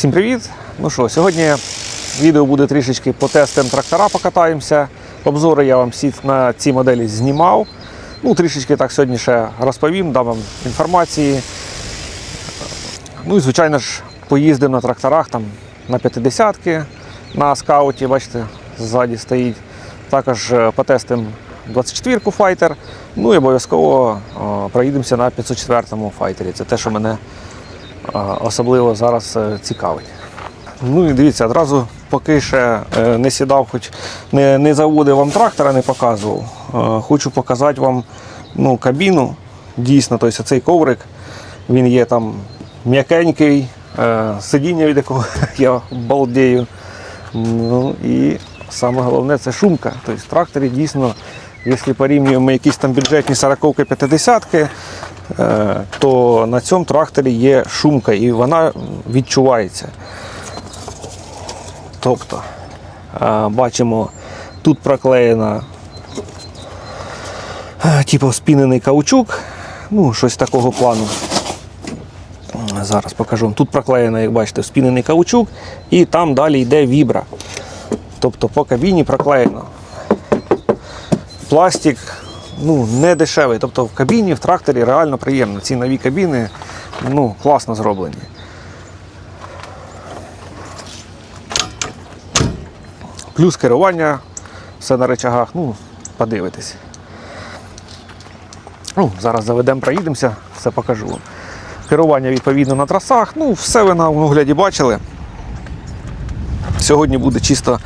Всім привіт! Ну що, сьогодні відео буде трішечки по тестам трактора покатаємося. Обзори я вам всі на ці моделі знімав. Ну, трішечки так сьогодні ще розповім, дам вам інформації. Ну і звичайно ж, поїздимо на тракторах там на 50-ки на скауті, бачите, ззаді стоїть. Також е, потестимо 24-ку файтер. Ну і обов'язково о, проїдемося на 504-му файтері. Це те, що мене е, особливо зараз е, цікавить. Ну і дивіться, одразу поки ще е, не сідав, хоч не, не заводив вам трактора, не показував. е, Хочу показати вам ну, кабіну. Дійсно, тобто цей коврик, він є там м'якенький, сидіння, від якого я балдею. Ну і саме головне це шумка. Тобто в тракторі дійсно, якщо порівнюємо якісь там бюджетні 40-ки, 50-ки, е, то на цьому тракторі є шумка і вона відчувається. Тобто, е, бачимо, тут проклеєна е, типу спінений каучук, ну, щось такого плану. Зараз покажу. Тут проклеєно, як бачите, спінений каучук, і там далі йде вібра. Тобто по кабіні проклеєно. Пластик ну, не дешевий. Тобто в кабіні, в тракторі реально приємно. Ці нові кабіни ну, класно зроблені. Плюс керування, все на речагах, ну, подивитись. Ну, зараз заведемо, проїдемося, все покажу вам. Керування відповідно на трасах, ну, все ви на огляді бачили. Сьогодні буде чисто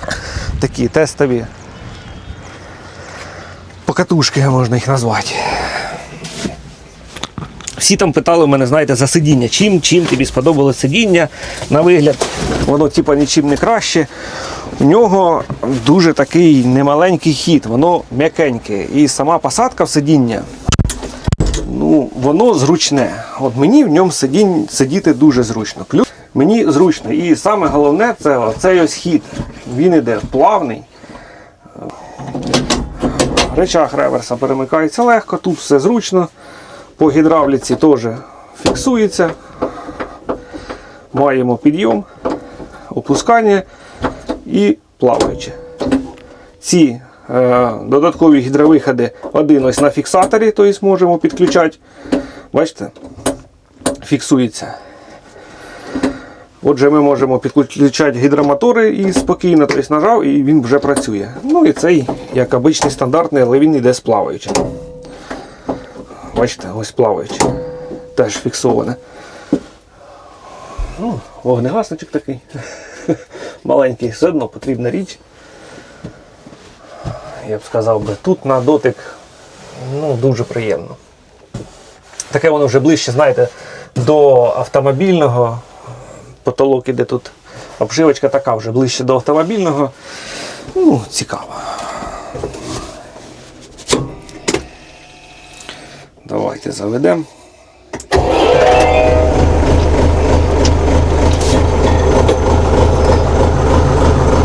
такі тестові покатушки, можна їх назвати. Всі там питали мене, знаєте, за сидіння. Чим, чим тобі сподобалось сидіння на вигляд, воно типа нічим не краще. У нього дуже такий немаленький хід, воно м'якеньке. І сама посадка в сидіння, ну, воно зручне. От мені в ньому сидінь, сидіти дуже зручно. Плюс мені зручно. І саме головне це оцей ось хід. Він іде плавний. Речах реверса перемикається легко, тут все зручно. По гідравліці теж фіксується. Маємо підйом, опускання і плаваюче. Ці е, додаткові гідровиходи один ось на фіксаторі, тобто можемо підключати. Bачите? Фіксується. Отже, ми можемо підключати гідромотори і спокійно тобто, нажав, і він вже працює. Ну і цей, як обичний стандартний, але він йде з плаваючим. Бачите, ось плаваючий. Теж фіксоване. Ну, вогнегасничок такий. Маленький, все одно потрібна річ. Я б сказав би, тут на дотик ну, дуже приємно. Таке воно вже ближче, знаєте, до автомобільного. Потолок іде тут. Обшивочка така вже ближче до автомобільного. Ну, цікаво. Давайте заведемо.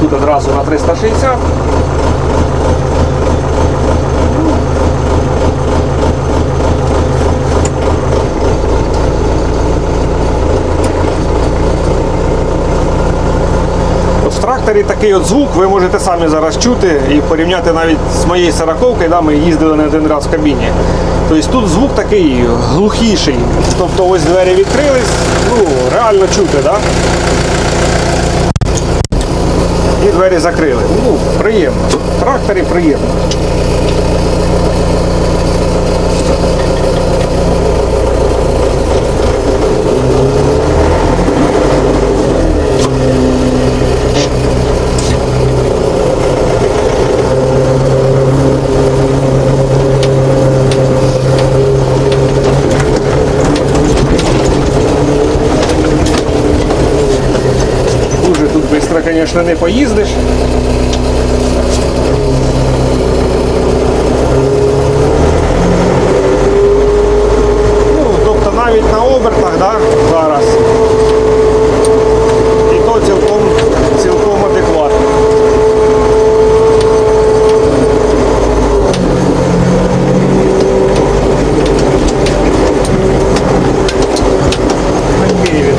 Тут одразу на 360. От в тракторі такий от звук ви можете самі зараз чути і порівняти навіть з моєю сороковкою, да, ми їздили не один раз в кабіні. Тобто тут звук такий глухіший. Тобто ось двері відкрились, ну, реально чути, да? І двері закрили. Ну, приємно. В тракторі приємно. Дуже тут швидко, звісно, не поїздиш. Ну, тобто навіть на обертах, да, зараз. І то цілком, цілком адекватно. Такий він.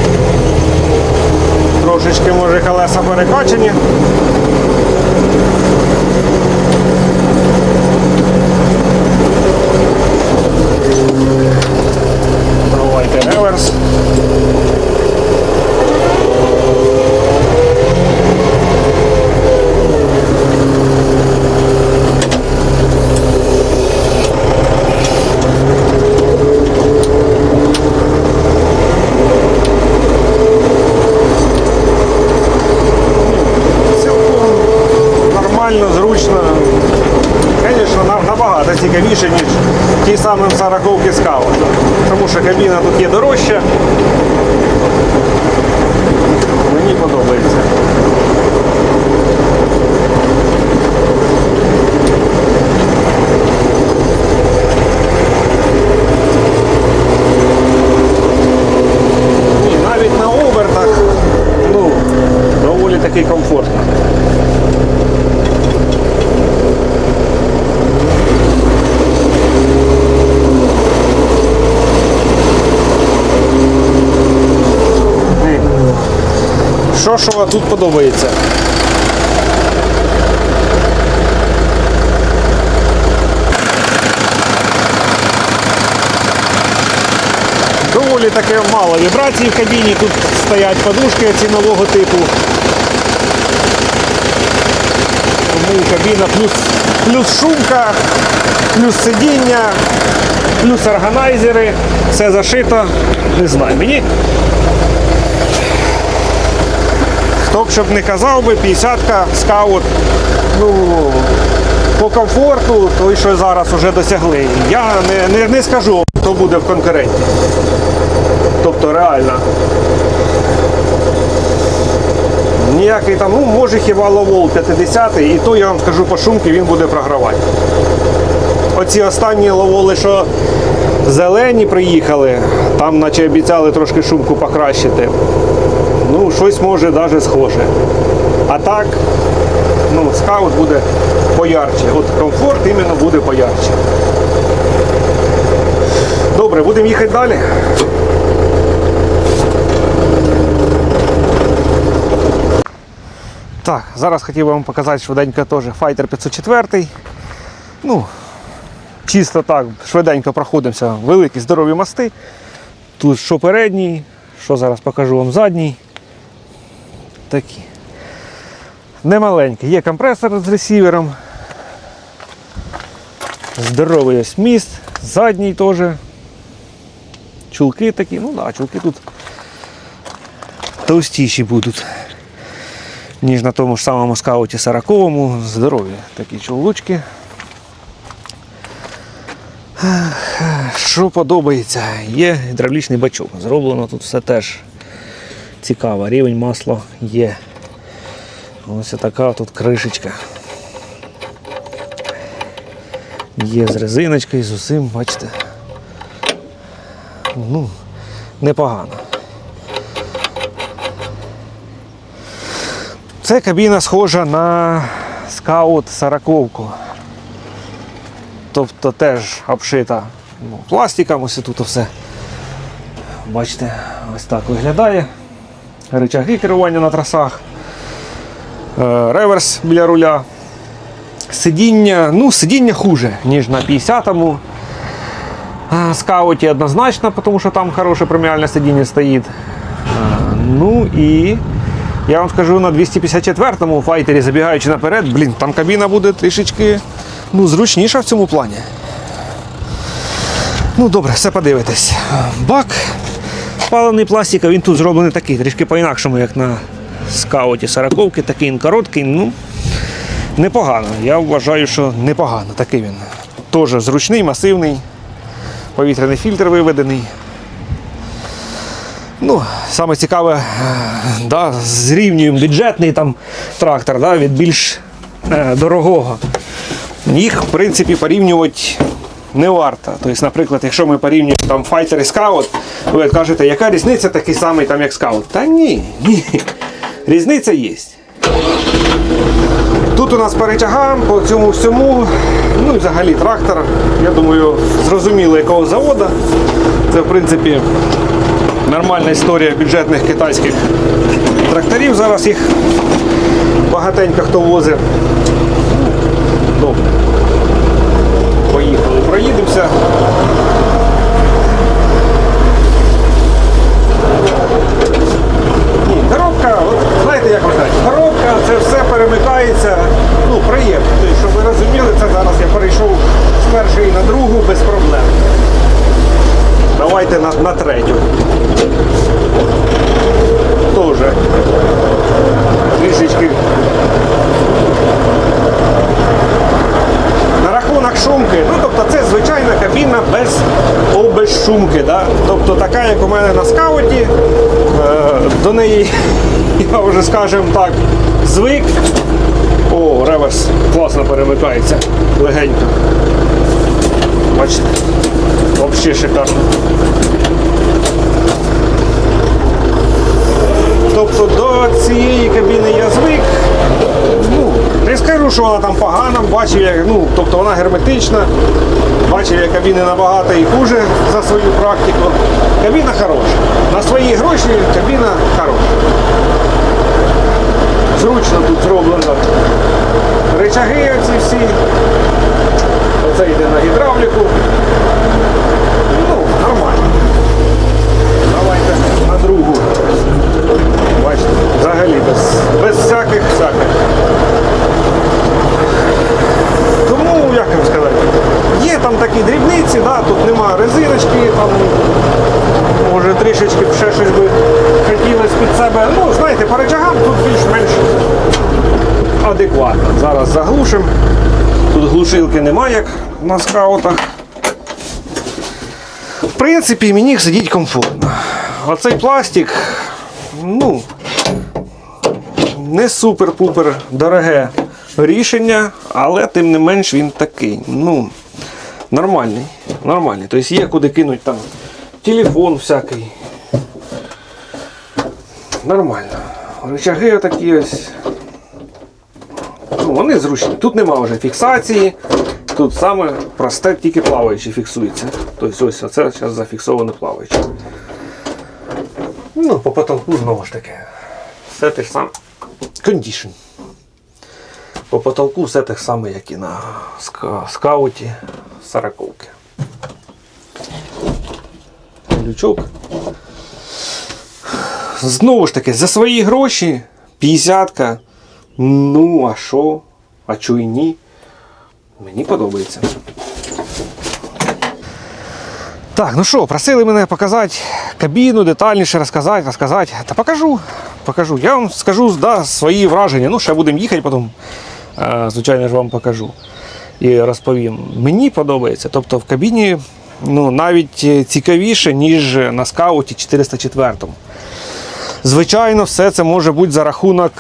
теж колеса перекачані. Давайте реверс. Цілком нормально, зручно. Звісно, на- набагато цікавіше, ніж ті самі сороковки скаут. Тому що кабіна тут є дорожча. Мені подобається. Ні, навіть на обертах ну, доволі таки комфортно. Ні. Що що тут подобається? Доволі таке мало вібрацій в кабіні, тут стоять подушки ці нового типу. Тому кабіна плюс, плюс шумка, плюс сидіння, плюс органайзери, все зашито. Не знаю, мені. Хто б щоб не казав би, 50-ка скаут, ну, по комфорту, той, що зараз вже досягли. Я не, не, не скажу, хто буде в конкуренті. Тобто реально. Ніякий там, ну може хіба ловол 50 і то я вам скажу по шумки він буде програвати. Оці останні ловоли, що зелені приїхали, там наче обіцяли трошки шумку покращити. Ну, щось може навіть схоже. А так, ну, скаут буде поярче. От комфорт іменно буде поярче. Добре, будемо їхати далі. Так, зараз хотів вам показати швиденько теж Fighter 504. Ну, чисто так, швиденько проходимося. Великі здорові мости. Тут що передній, що зараз покажу вам задній. Такі. Немаленький. Є компресор з ресівером. Здоровий ось міст, задній теж. Чулки такі, ну да, чулки тут товстіші будуть, ніж на тому ж самому скауті 40-му. Здорові такі чулочки. Що подобається? Є гідравлічний бачок. Зроблено тут все теж цікаво. Рівень масла є. Ось така тут кришечка. Є з резиночкою, з усім, бачите. Ну, непогано. Це кабіна схожа на скаут 40 Тобто теж обшита ну, пластиком, ось тут все. Бачите, ось так виглядає. Рычаги керування на трасах. Е, Реверс біля руля. Сидіння, ну, сидіння хуже, ніж на 50-му. Скауті однозначно, тому що там хороше преміальне сидіння стоїть. Ну і я вам скажу на 254-му файтері, забігаючи наперед, блін, там кабіна буде трішечки ну, зручніша в цьому плані. Ну добре, все подивитесь. Бак паливний пластик, він тут зроблений такий, трішки по-інакшому, як на скауті 40 такий він короткий, ну непогано. Я вважаю, що непогано такий він. Теж зручний, масивний, повітряний фільтр виведений. Ну, саме цікаве, е, да, зрівнюємо бюджетний там трактор да, від більш е, дорогого. Їх, в принципі, порівнювати не варто. Тобто, наприклад, якщо ми порівнюємо там Fighter і Scout, ви кажете, яка різниця такий самий там, як Scout? Та ні, ні. Різниця є. Тут у нас по речагам, по цьому всьому, ну і взагалі трактор, я думаю, зрозуміло якого заводу. Це в принципі Нормальна історія бюджетних китайських тракторів. Зараз їх багатенько хто возить. Добре. Проїдемося. Ні, коробка, от, знаєте, як ви кажете, коробка, це все перемикається, ну, приємно. Тобто, щоб ви розуміли, це зараз я перейшов з першої на другу без проблем. Давайте на, на третю. Тоже. Трішечки. Рахунок шумки, ну тобто це звичайна кабіна без обезшумки. Да? Тобто така, як у мене на скауті, е, до неї, я вже скажем так, звик. О, реверс класно перемикається легенько. Бачите, взагалі шикарно. Тобто до цієї кабіни я звик. Ну, не скажу, що вона там погана, бачив, як, ну, тобто вона герметична. Бачив, як кабіни набагато і хуже за свою практику. Кабіна хороша. На свої гроші кабіна хороша. Зручно тут зроблено. Рычаги оці всі. Оце йде на гідравліку. Ну, нормально. Давайте на другу. Бачите, взагалі без, без всяких всяких. Тому, як вам сказати, є там такі дрібниці, да, тут нема резиночки, там може трішечки б ще щось би хотілося під себе. Ну, знаєте, по речагам тут більш-менш адекватно. Зараз заглушимо. Тут глушилки немає, як на скаутах. В принципі, мені сидіть комфортно. Оцей пластик, ну, не супер-пупер дороге рішення, але тим не менш він такий. Ну, нормальний. Нормальний. Тобто є куди кинуть там телефон всякий. Нормально. Рычаги отакі ось. Ну, вони зручні. Тут нема вже фіксації. Тут саме просте, тільки плаваючи фіксується. Тобто ось оце зараз зафіксовано плаваючи. Ну, по потолку знову ж таки. Все те ж саме. Кондішн. По потолку все те ж саме, як і на ска- скауті сороковки. Лючок. Знову ж таки, за свої гроші 50-ка. Ну, а що? А чого і ні? Мені подобається. Так, ну що, просили мене показати кабіну, детальніше розказати, розказати. Та покажу. Покажу. Я вам скажу да, свої враження. Ну, ще будемо їхати потім. е, Звичайно ж вам покажу і розповім. Мені подобається. Тобто в кабіні ну, навіть цікавіше, ніж на скауті 404. Звичайно, все це може бути за рахунок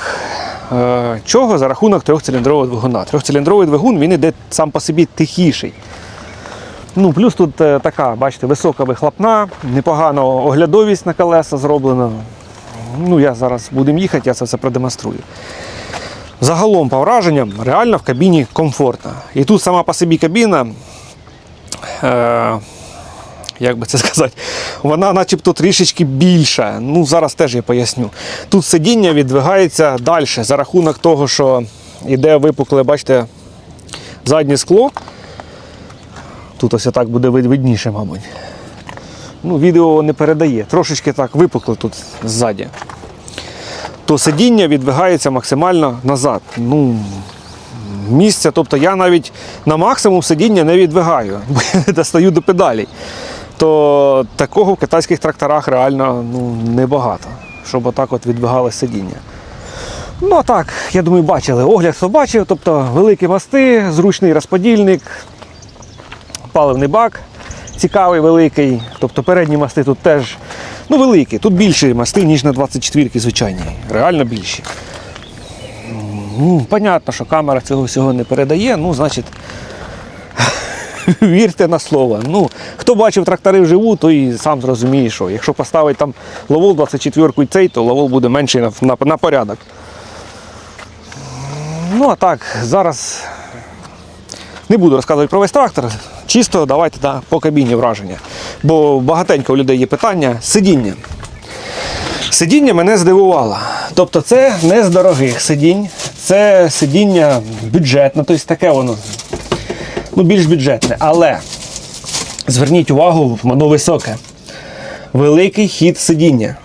чого? За рахунок трьохциліндрового двигуна. Трьохциліндровий двигун він іде сам по собі тихіший. Ну, плюс тут е, така, бачите, висока вихлопна, непогана оглядовість на колеса зроблена. Ну, я зараз будемо їхати, я це все продемонструю. Загалом, по враженням, реально в кабіні комфортно. І тут сама по собі кабіна, е, як би це сказати, вона начебто трішечки більша. Ну, зараз теж я поясню. Тут сидіння відвигається далі за рахунок того, що йде випукле, бачите, заднє скло. Тут ось так буде видніше, мабуть. Ну, відео не передає. Трошечки так випукло тут ззаді. То сидіння відвигається максимально назад. Ну, місця, тобто я навіть на максимум сидіння не відвигаю, бо я не достаю до педалей. То такого в китайських тракторах реально ну, небагато, щоб отак от відвигалось сидіння. Ну а так, я думаю, бачили. Огляд хто бачив, тобто великі мости, зручний розподільник, паливний бак цікавий, великий. Тобто передні мости тут теж ну, великі. Тут більші мости, ніж на 24-ки звичайні. Реально більші. Ну, понятно, що камера цього всього не передає, ну, значить, вірте на слово. Ну, хто бачив трактори вживу, той сам зрозуміє, що якщо поставити там ловол 24 і цей, то ловол буде менший на, на, на порядок. Ну, а так, зараз не буду розказувати про весь трактор. Чисто давайте да, по кабіні враження. Бо багатенько у людей є питання. Сидіння. Сидіння мене здивувало. Тобто це не з дорогих сидінь, це сидіння бюджетне, тобто таке воно ну, більш бюджетне. Але зверніть увагу, воно високе. Великий хід сидіння.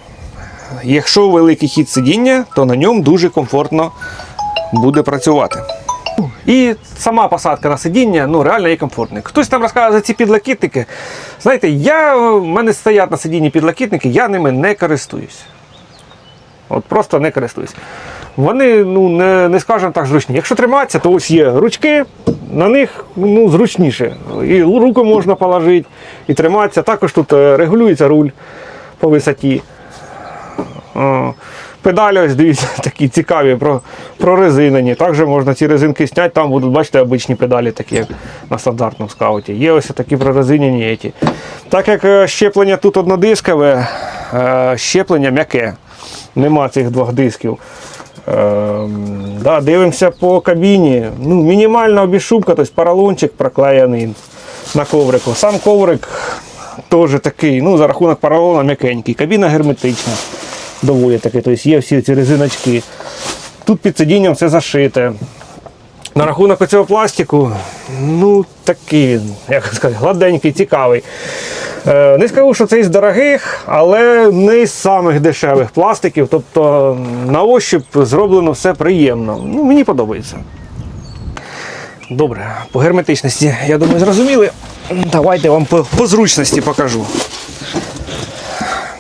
Якщо великий хід сидіння, то на ньому дуже комфортно буде працювати. І сама посадка на сидіння ну, реально є комфортною. Хтось там розказує за ці підлокітники. Знаєте, я, в мене стоять на сидінні підлокітники, я ними не користуюсь. От просто не користуюсь. Вони, ну, не, не скажемо так, зручні. Якщо триматися, то ось є ручки, на них ну, зручніше. І руку можна положити, і триматися. Також тут е, регулюється руль по висоті. Педалі, ось дивіться, такі цікаві, про, прорезинені. Також можна ці резинки зняти, там будуть, бачите, обичні педалі, такі як на стандартному скауті. Є ось такі прорезинені. Ті. Так як е, щеплення тут однодискове, е, щеплення м'яке. Нема цих двох дисків. Ем, да, дивимося по кабіні. Ну, мінімальна обішубка, тобто поролончик проклеєний на коврику. Сам коврик теж такий, ну, за рахунок поролона м'якенький. Кабіна герметична, доволі таки. Тобто є всі ці резиночки. Тут під сидінням все зашите. На рахунок цього пластику, ну такий як сказати, гладенький, цікавий. Е, не скажу, що це із дорогих, але не із самих дешевих пластиків. Тобто на ощуп зроблено все приємно. Ну, мені подобається. Добре, по герметичності, я думаю, зрозуміли. Давайте вам по, по зручності покажу.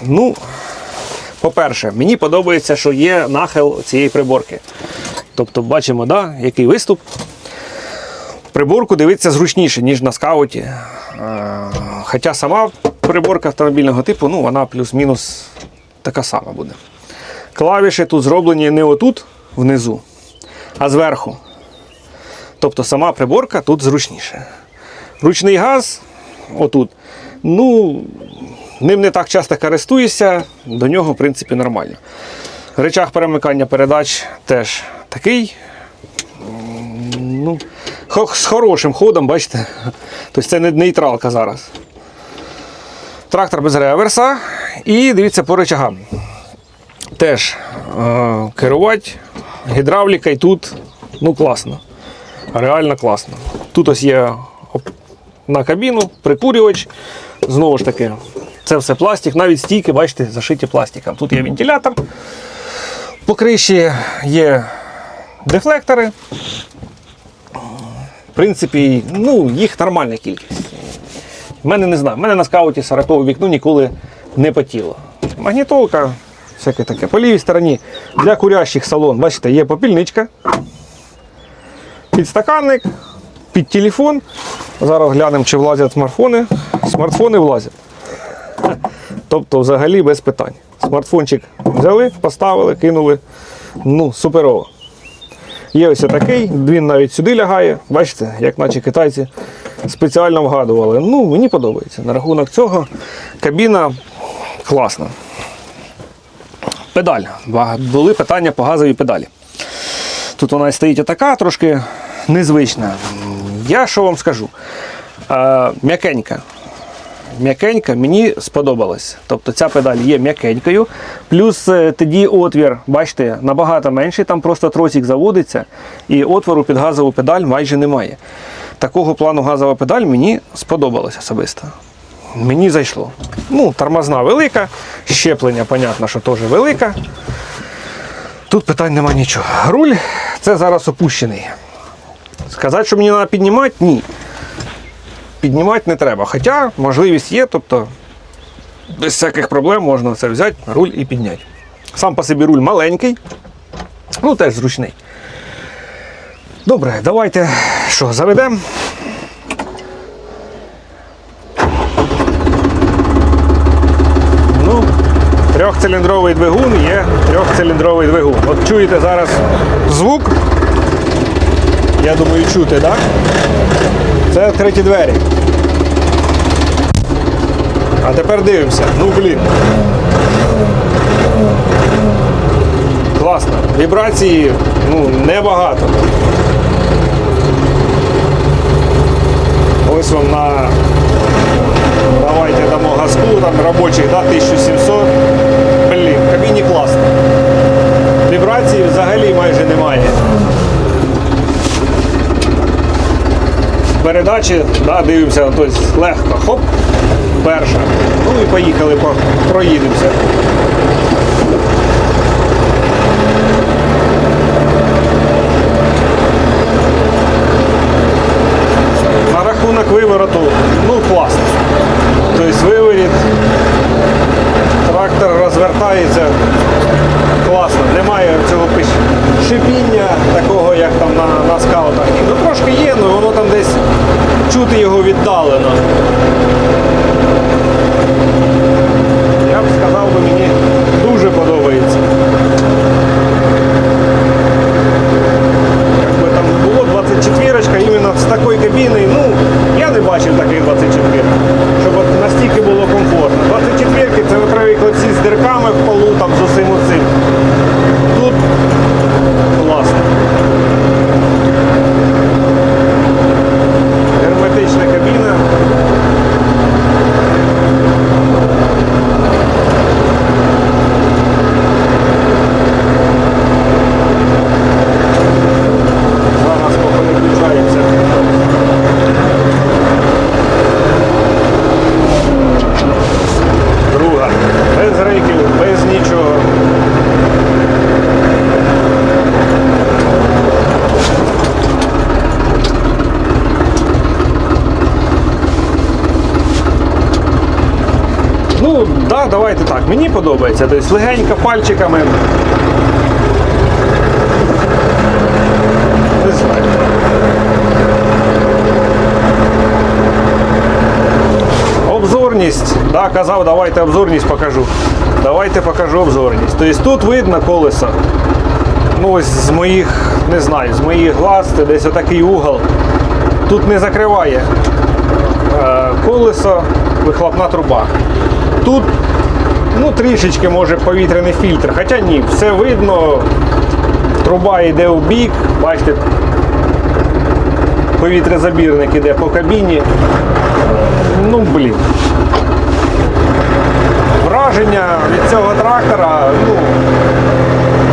Ну, по-перше, мені подобається, що є нахил цієї приборки. Тобто, бачимо, да, який виступ. Приборку дивитися зручніше, ніж на скауті. Е, Хоча сама приборка автомобільного типу, ну, вона плюс-мінус така сама буде. Клавіші тут зроблені не отут внизу, а зверху. Тобто сама приборка тут зручніше. Ручний газ отут. Ну, ним не так часто користуюся, до нього, в принципі, нормально. Речах перемикання передач теж такий. Ну, з хорошим ходом, бачите? Тобто це не нейтралка зараз. Трактор без реверса. І дивіться по речагам. Теж е, керувати гідравліка і тут ну, класно. Реально класно. Тут ось є на кабіну, прикурювач. Знову ж таки, це все пластик, навіть стійки, бачите, зашиті пластиком. Тут є вентилятор. По криші є дефлектори. В принципі, ну, їх нормальна кількість. У мене не знаю, в мене на скауті 40 вікно ніколи не потіло. Магнітолка, всяке таке. По лівій стороні для курящих салон, бачите, є попільничка, підстаканник, під телефон. Зараз глянемо, чи влазять смартфони. Смартфони влазять. Тобто, взагалі без питань. Смартфончик взяли, поставили, кинули. Ну, суперово. Є ось такий, він навіть сюди лягає. Бачите, як наче китайці спеціально вгадували. Ну, мені подобається. На рахунок цього кабіна класна. Педаль. Були питання по газовій педалі. Тут вона стоїть отака, трошки незвична. Я що вам скажу? Е, м'якенька. М'якенька мені сподобалась. Тобто ця педаль є м'якенькою. Плюс е, тоді отвір, бачите, набагато менший, там просто тросик заводиться, і отвору під газову педаль майже немає. Такого плану газова педаль мені сподобалась особисто. Мені зайшло. Ну, тормозна велика, щеплення, понятно, що теж велика. Тут питань нема нічого. Руль це зараз опущений. Сказати, що мені треба піднімати, ні. Піднімати не треба. Хоча можливість є, тобто без всяких проблем можна це взяти, руль і підняти. Сам по собі руль маленький, ну теж зручний. Добре, давайте що, заведемо. Ну, трьохциліндровий двигун є трьохциліндровий двигун. От чуєте зараз звук. Я думаю, чути, так? Це треті двері. А тепер дивимося. Ну блін. Класно. Вібрації ну, небагато. Ось вам на давайте дамо газку, там робочих, да, 1700. Блін. класно. Вібрації взагалі Передачі, да, дивимося, тобто легко. Хоп, перша. Ну і поїхали, по- проїдемося. На рахунок вивороту, ну класно. Тобто виворіт, трактор розвертається класно. Немає цього пиш- шипіння такого, як там на, на скаутах. Ну трошки є, але воно там десь чути його віддалено. Я б сказав, би мені дуже подобається. Якби там було 24 іменно з такою кабіною, ну, я не бачив таких 24 щоб от настільки було комфортно. 24 це ви привикли всі з дирками в полу, там з усім оцим. Тут класно. Герметична кабіна. Зараз поки не включається. Друга. Без рейків, без нічого. Ну, давайте так. Мені подобається. Тобто легенько пальчиками. Обзорність. Да, казав, давайте обзорність покажу. Давайте покажу обзорність. Тобто тут видно колесо. Ну ось з моїх, не знаю, з моїх глаз, це десь отакий угол. Тут не закриває е, колесо, вихлопна труба. Тут ну, трішечки може повітряний фільтр, хоча ні, все видно. Труба йде в бік, бачите, повітрязабірник іде по кабіні. Ну, блін. Враження від цього трактора ну,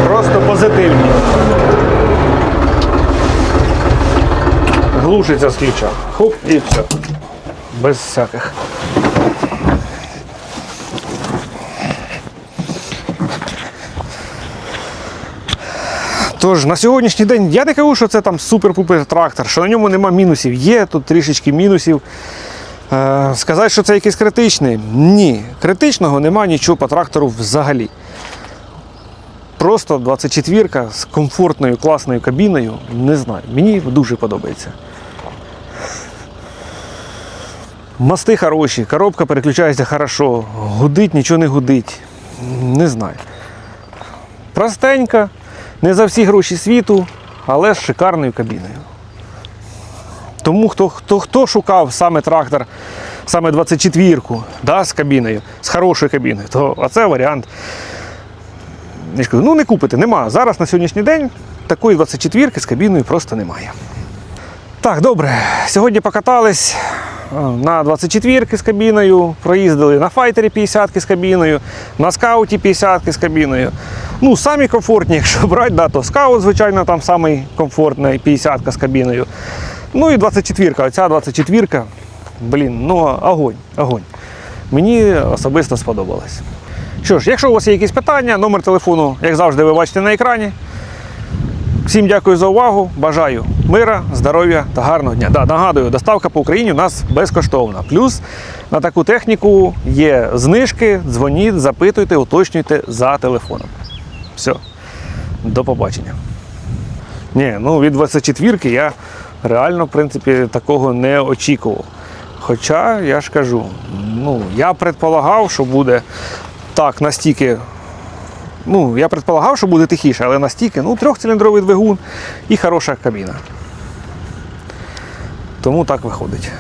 просто позитивні. Глушиться з ключа. Хуп і все. Без всяких. Тож на сьогоднішній день я не кажу, що це там супер-пупер трактор, що на ньому нема мінусів. Є тут трішечки мінусів. Е, сказати, що це якийсь критичний? Ні. Критичного нема нічого по трактору взагалі. Просто 24-ка з комфортною, класною кабіною. Не знаю. Мені дуже подобається. Мости хороші, коробка переключається хорошо, гудить, нічого не гудить. Не знаю. Простенька, не за всі гроші світу, але з шикарною кабіною. Тому хто, хто, хто шукав саме трактор, саме 24-ку да, з кабіною, з хорошою кабіною, то оце варіант. Я кажу, ну не купите, нема. Зараз на сьогоднішній день такої 24-ки з кабіною просто немає. Так, добре. Сьогодні покатались на 24 з кабіною, проїздили на файтері 50 з кабіною, на скауті 50 з кабіною. Ну, самі комфортні, якщо брати, да, то скаут, звичайно, там самий комфортний 50 з кабіною. Ну і 24-ка. оця 24 блін, ну огонь, огонь. Мені особисто сподобалось. Що ж, якщо у вас є якісь питання, номер телефону, як завжди, ви бачите на екрані. Всім дякую за увагу. Бажаю мира, здоров'я та гарного дня. Да, нагадую, доставка по Україні у нас безкоштовна. Плюс на таку техніку є знижки, дзвоніть, запитуйте, уточнюйте за телефоном. Все. До побачення. Ні, ну від 24-ки я реально, в принципі, такого не очікував. Хоча, я ж кажу, ну, я предполагав, що буде так настільки ну, я предполагав, що буде тихіше, але настільки, ну, трьохциліндровий двигун і хороша кабіна. Тому так виходить.